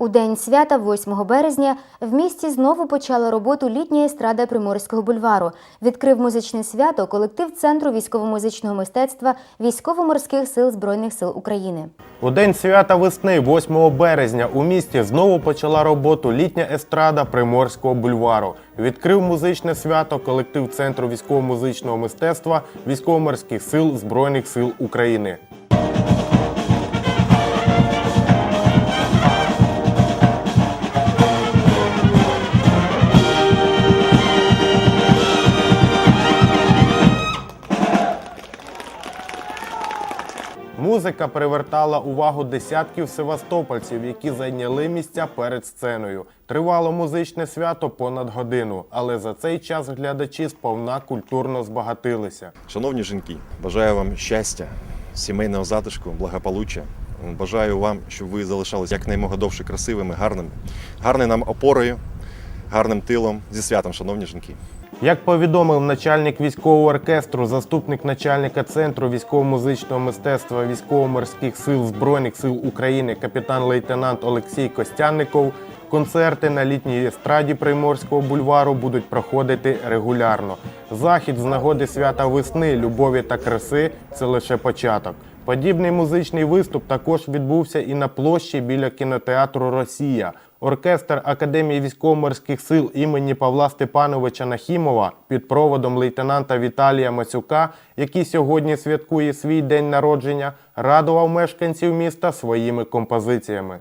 У день свята, 8 березня, в місті знову почала роботу літня естрада Приморського бульвару. Відкрив музичне свято колектив Центру військово-музичного мистецтва Військово-морських сил Збройних сил України. У день свята весни, 8 березня, у місті знову почала роботу літня естрада Приморського бульвару. Відкрив музичне свято колектив Центру військово-музичного мистецтва Військово-морських сил Збройних сил України. Музика привертала увагу десятків севастопольців, які зайняли місця перед сценою. Тривало музичне свято понад годину, але за цей час глядачі сповна культурно збагатилися. Шановні жінки, бажаю вам щастя, сімейного затишку, благополуччя. Бажаю вам, щоб ви залишалися якнаймога довше красивими, гарними, гарною нам опорою, гарним тилом. Зі святом, шановні жінки. Як повідомив начальник військового оркестру, заступник начальника центру військово-музичного мистецтва військово-морських сил Збройних сил України, капітан-лейтенант Олексій Костянников, концерти на літній естраді Приморського бульвару будуть проходити регулярно. Захід з нагоди свята весни, любові та краси це лише початок. Подібний музичний виступ також відбувся і на площі біля кінотеатру Росія. Оркестр Академії військово-морських сил імені Павла Степановича Нахімова під проводом лейтенанта Віталія Мацюка, який сьогодні святкує свій день народження, радував мешканців міста своїми композиціями.